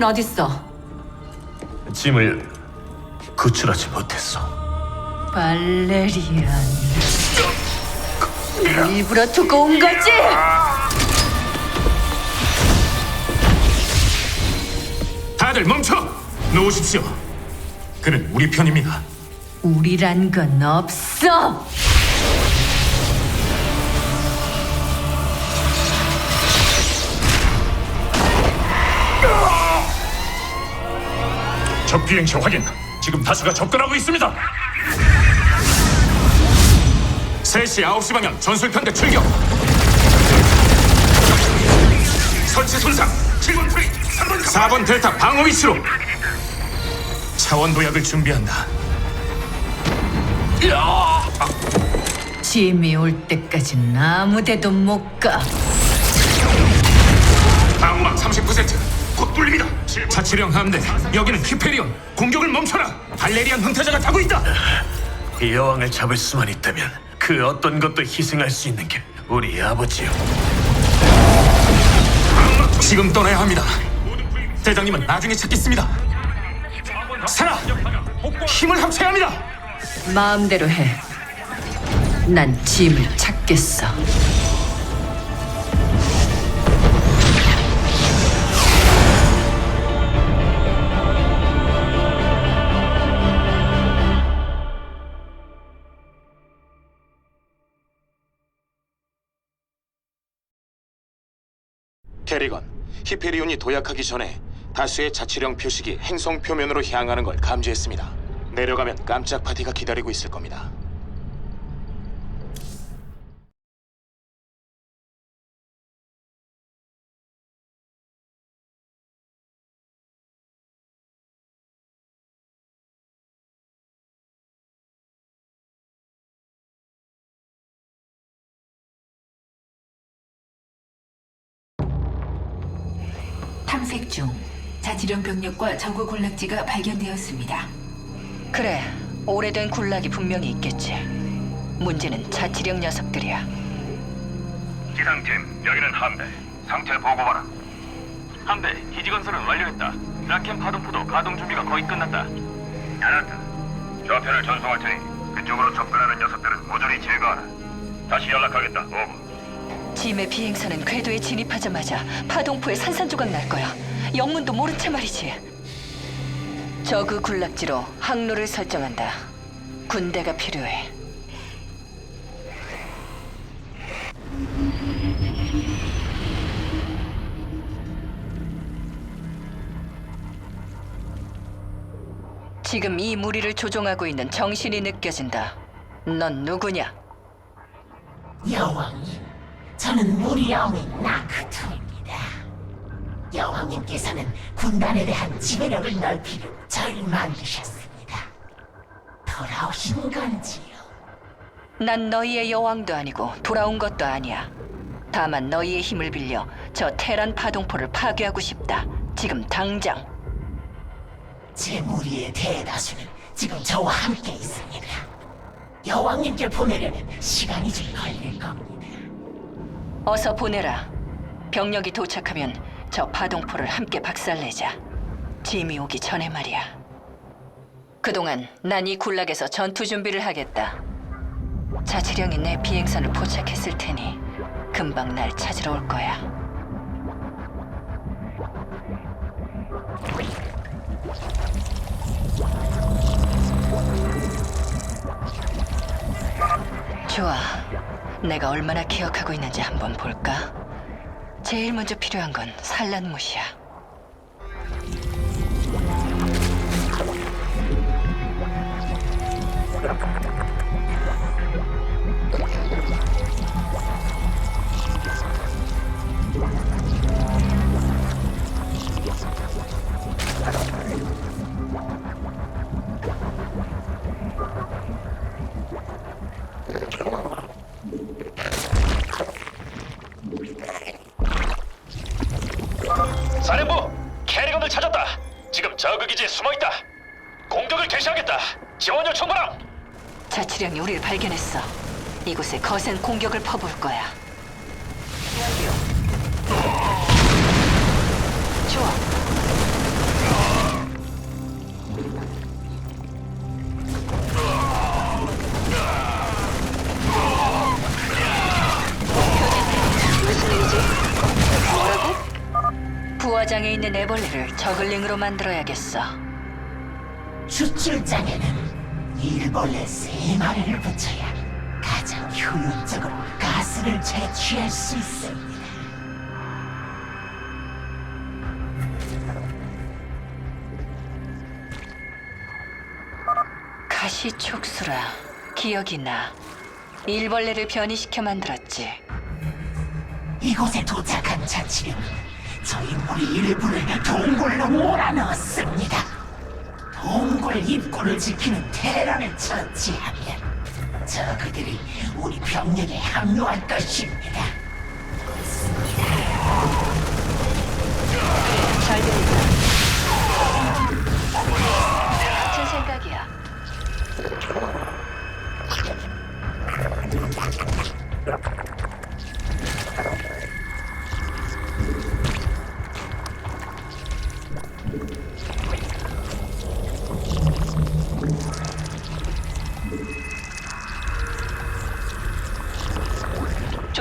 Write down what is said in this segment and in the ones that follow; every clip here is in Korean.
짐은 어딨어? 짐을 구출하지 못했어. 발레리안. 일부러 두고 온 거지? 다들 멈춰! 놓으십시오. 그는 우리 편입니다. 우리란 건 없어! 적 비행체 확인. 지금 다수가 접근하고 있습니다. 3시 9시 방향 전술편대 출격. 설치 손상. 7번 프리. 3번, 4번 델타 방어 위치로. 차원 도약을 준비한다. 짐이 올 때까지는 아무데도 못 가. 방어막 39세트. 곧 뚫립니다. 자치령 함대. 여기는 히페리온. 공격을 멈춰라. 발레리안 흥태자가 타고 있다. 이 여왕을 잡을 수만 있다면 그 어떤 것도 희생할 수 있는 게 우리 아버지요. 지금 떠나야 합니다. 대장님은 나중에 찾겠습니다. 살아! 힘을 합쳐야 합니다. 마음대로 해. 난 짐을 찾겠어. 캐리건, 히페리온이 도약하기 전에 다수의 자치령 표식이 행성 표면으로 향하는 걸 감지했습니다. 내려가면 깜짝 파티가 기다리고 있을 겁니다. 자치령 병력과 저구 군락지가 발견되었습니다. 그래, 오래된 군락이 분명히 있겠지. 문제는 자치령 녀석들이야. 기상팀 여기는 함대 상태 보고하라 함대 기지 건설은 완료했다 라켄 파동포도 가동 준비가 거의 끝났다 알았다 좌표를 전송할 테니 그쪽으로 접근하는 녀석들은 모조리 제거하라 다시 연락하겠다 오버 짐의 비행선은 궤도에 진입하자마자 파동포에 산산조각 날 거야. 영문도 모른 채 말이지. 저그 군락지로 항로를 설정한다. 군대가 필요해. 지금 이 무리를 조종하고 있는 정신이 느껴진다. 넌 누구냐? 여왕님, 저는 무리엄의 나크토입니다. 여왕님께서는 군단에 대한 지배력을 넓히려 절 만드셨습니다. 돌아오신 건지요? 난 너희의 여왕도 아니고 돌아온 것도 아니야. 다만 너희의 힘을 빌려 저 테란 파동포를 파괴하고 싶다. 지금 당장. 제 무리의 대다수는 지금 저와 함께 있습니다. 여왕님께 보내려면 시간이 좀 걸릴 겁니다. 어서 보내라. 병력이 도착하면 저 파동포를 함께 박살내자. 짐이 오기 전에 말이야. 그동안 난 이 군락에서 전투 준비를 하겠다. 자치령이 내 비행선을 포착했을 테니 금방 날 찾으러 올 거야. 좋아. 내가 얼마나 기억하고 있는지 한번 볼까? 제일 먼저 필요한 건 산란못이야. 개시하겠다 지원 요청 바람 자치령이 우리를 발견했어. 이곳에 거센 공격을 퍼볼 거야. 완료. 좋아. 무슨 일이지? 뭐라고? 부화장에 있는 애벌레를 저글링으로 만들어야겠어. 주출장에는 일벌레 세 마리를 붙여야 가장 효율적으로 가스를 채취할 수 있습니다. 가시 촉수라 기억이 나. 일벌레를 변이시켜 만들었지. 이곳에 도착한 자치령 저희 무리 일부를 동굴로 몰아넣었습니다. 동굴 입구를 지키는 테란을 처치하면 저 그들이 우리 병력에 합류할 것입니다. 잘 들린다.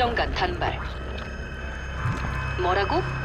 조정관 단발. 뭐라고?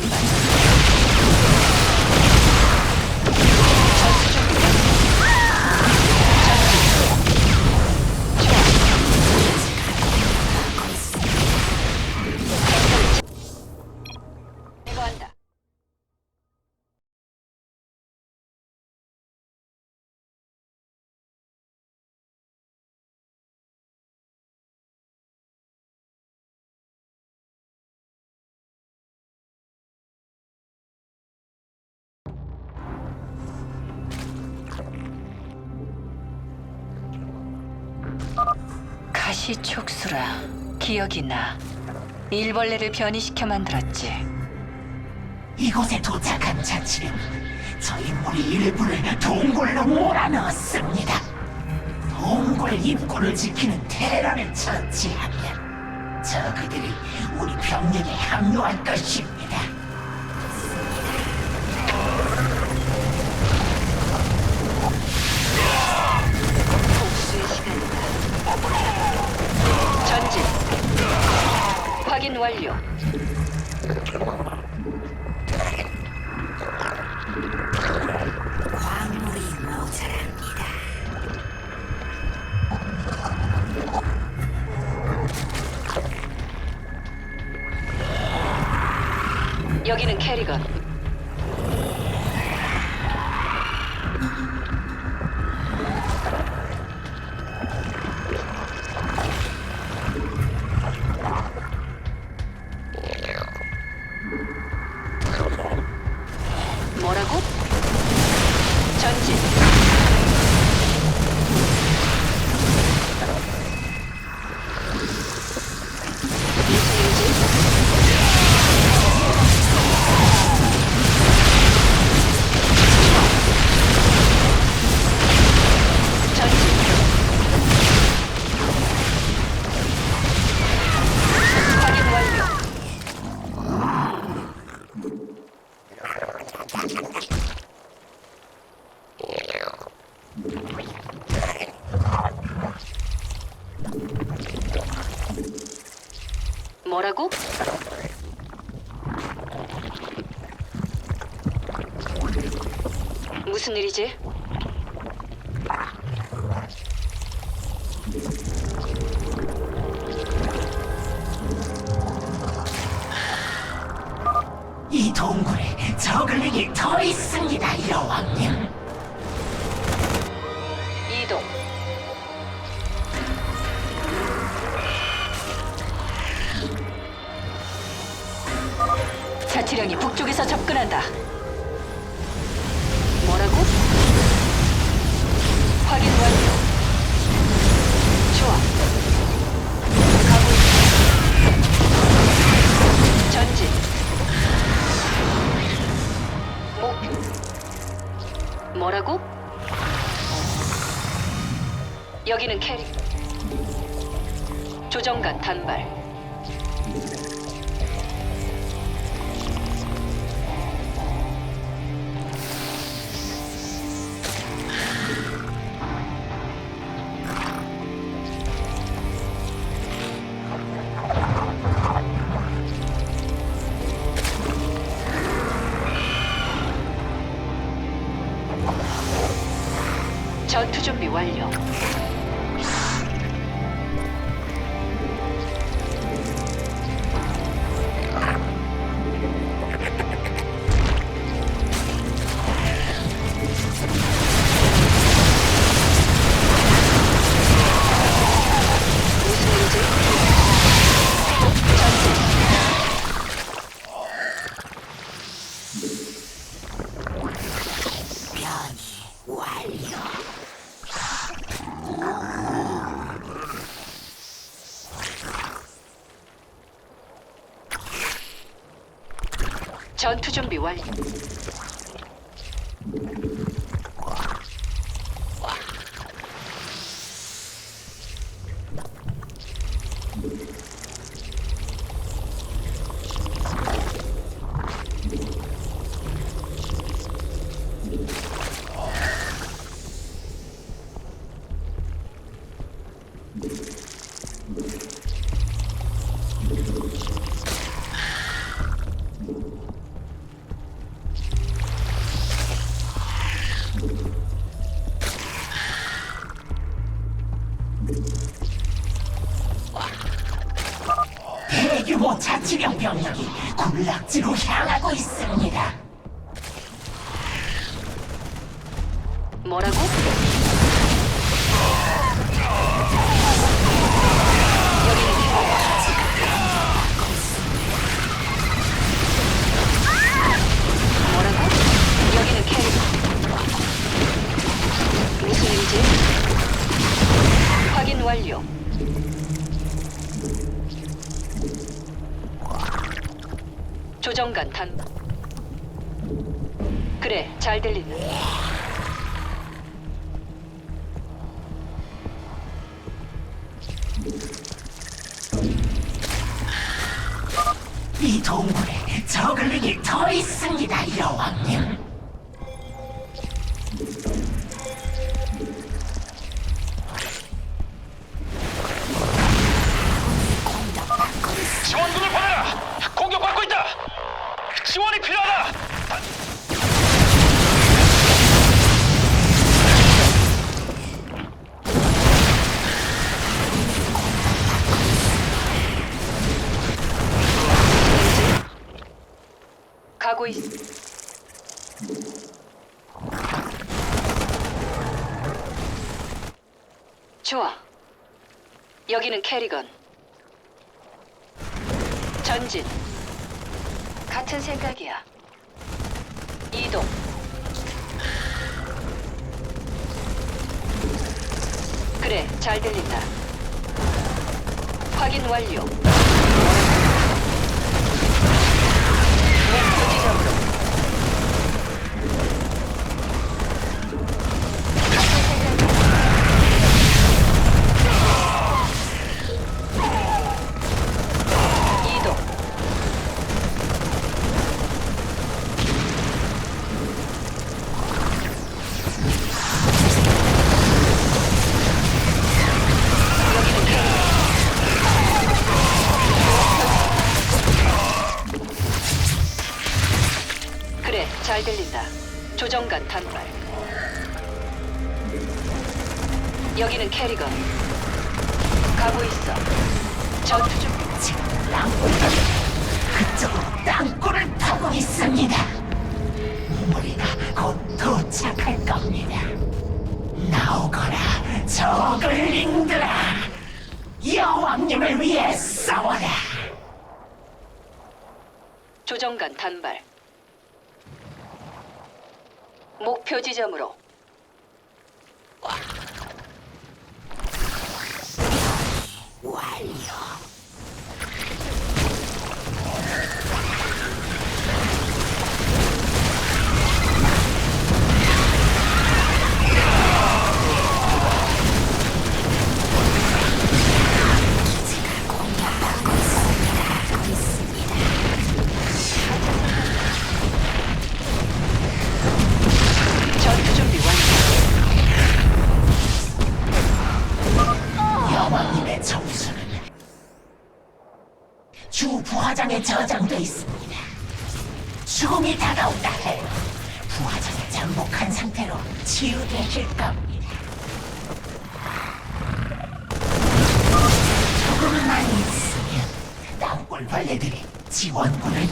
조 시촉수라 기억이 나. 일벌레를 변이시켜 만들었지. 이곳에 도착한 자치령 저희 무리 일부를 동굴로 몰아넣었습니다. 동굴 입구를 지키는 테란을 처치하면 저 그들이 우리 병력에 합류할 것입니다. 완료. 광물이 모자랍니다. 여기는 캐리건. 뭐라고? 무슨 일이지? 자치령이 북쪽에서 접근한다. 뭐라고? 확인 완료. 좋아. 가고 있다. 전진. 목표. 뭐라고? 여기는 캐리. 조정관 단발. 전투 준비 완료. 전투 준비 완료. 군락지로 향하고 있습니다. 뭐라고? 여기는 캐리. 무슨 일이지? 확인 완료. 조정관 단. 그래, 잘 들린다. 이 동굴에 저글링이 더 있습니다, 여왕님. 지원군을 보내라! 공격받고 있다! 지원이 필요하다! 가고 있. 좋아. 여기는 캐리건. 전진. 같은 생각이야. 이동. 그래, 잘 들린다. 확인 완료. 목표 지점으로. 잘 들린다. 조정관 단발. 여기는 캐리건. 가고 있어. 전투 준비. 지금 땅굴 그쪽으로 파고 가고 있습니다. 우리가 곧 도착할 겁니다. 나오거라, 저글링들아. 여왕님을 위해 싸워라. 조정관 단발. 목표 지점으로. 완료.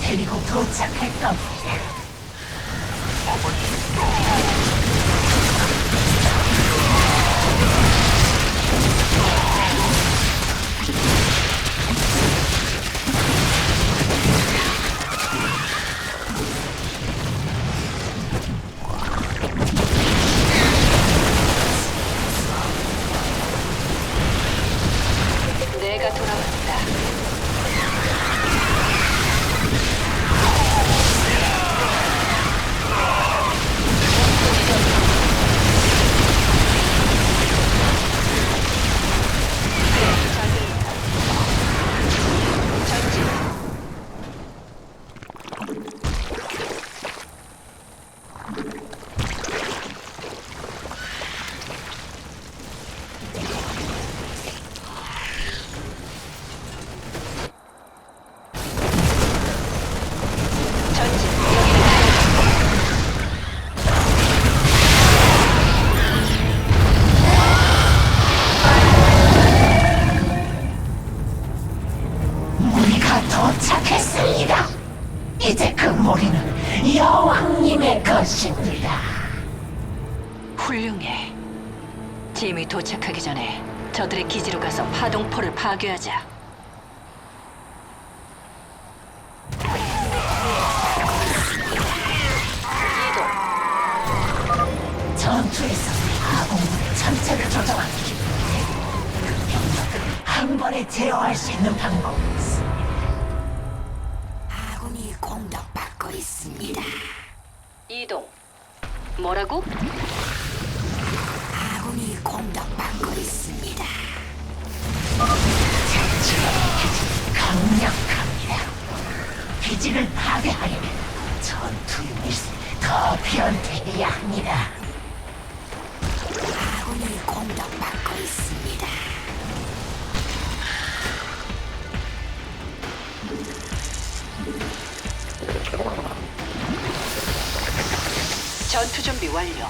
데리고 도착할 겁니다. 제어할 수 있는 방법 전투 준비 완료.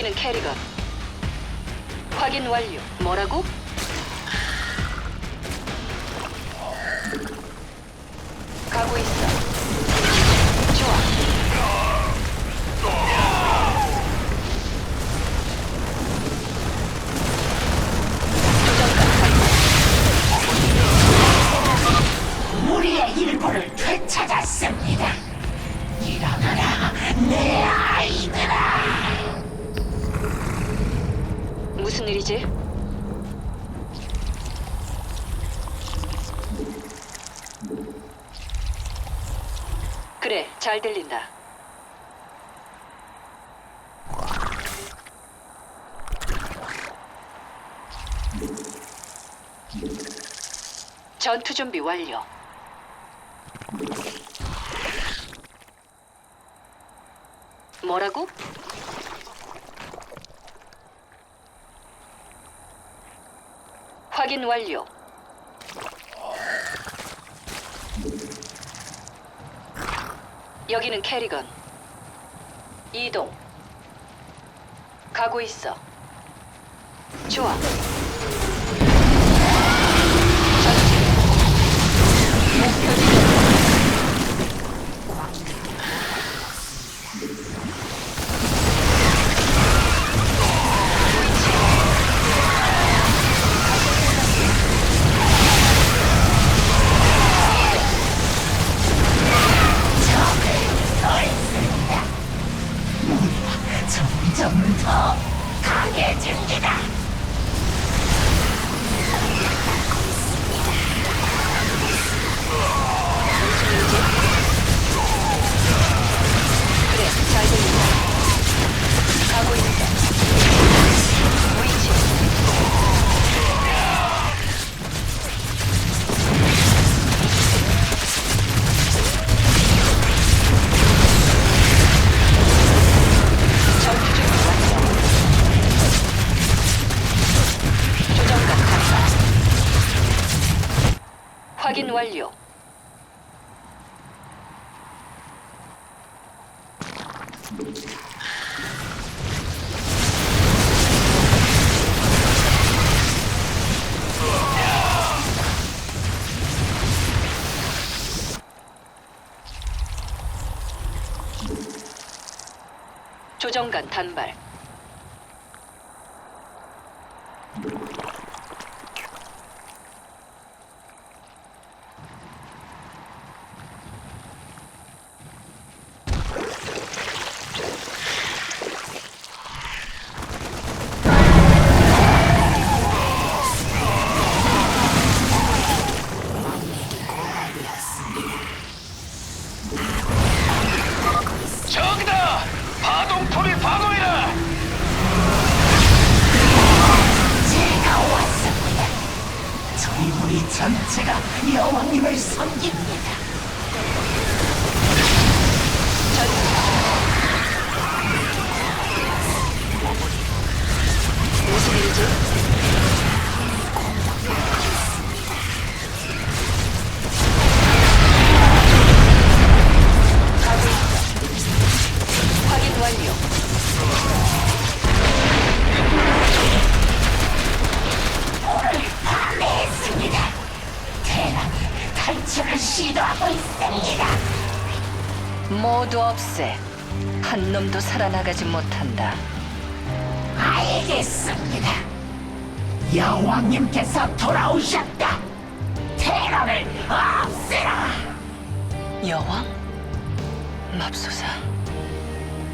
여기는 캐리건. 확인 완료. 뭐라고? 전투 준비 완료. 뭐라고? 확인 완료. 여기는 캐리건. 이동. 가고 있어. 좋아. 확인 완료. 조정관 단발. 전체가 여왕님을 섬깁니다. 탈출을 시도하고 있습니다. 모두 없애. 한 놈도 살아나가지 못한다. 알겠습니다. 여왕님께서 돌아오셨다. 테러를 없애라. 여왕? 맙소사.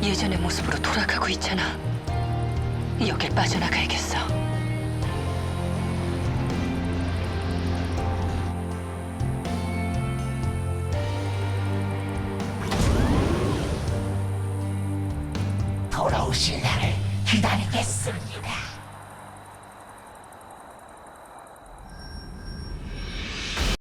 예전의 모습으로 돌아가고 있잖아. 여길 빠져나가야겠어.